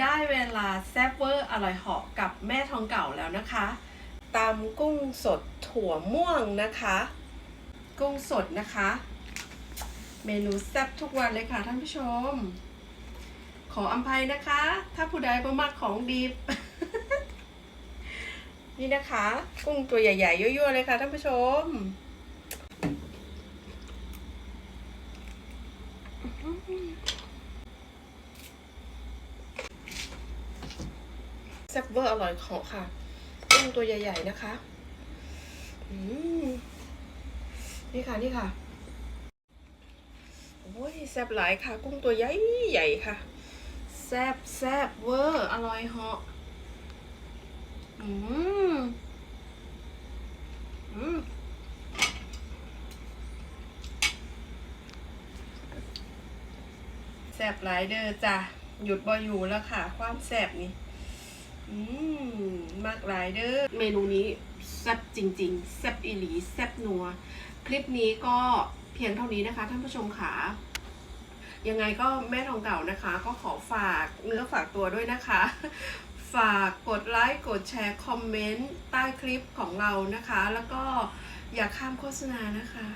ได้เวลาแซ่บเวอร์อร่อยเหาะกับแม่ทองเก่าแล้วนะคะตำกุ้งสดถั่วม่วงนะคะ กุ้งสดนะคะ เมนูแซ่บทุกวันเลยค่ะท่านผู้ชม ขออภัยนะคะ ถ้าผู้ใดประมักของดีบนี่นะคะ กุ้งตัวใหญ่ๆยั่วๆเลยค่ะท่านผู้ชม แซ่บเวอร์อร่อยขอค่ะกุ้งตัวใหญ่ ๆ นะคะอืมนี่ค่ะนี่ค่ะโอ้ยแซ่บหลายค่ะ กุ้งตัวใหญ่ใหญ่ค่ะ แซ่บแซ่บเวอร์อร่อยเหาะอืมอืมแซ่บหลายเด้อจ้ะหยุดบ่อยู่แล้วค่ะ ความแซ่บนี่ อืมมากหลายเด้อเมนูนี้แซ่บจริง ๆแซ่บอีหลีแซ่บนัว คลิปนี้ก็เพียงเท่านี้นะคะท่านผู้ชมค่ะยังไงก็แม่ทองเก่านะคะ ก็ขอฝากเนื้อฝากตัวด้วยนะคะ ฝากกดไลค์กดแชร์คอมเมนต์ใต้คลิปของเรานะคะ แล้วก็อย่าข้ามโฆษณานะคะ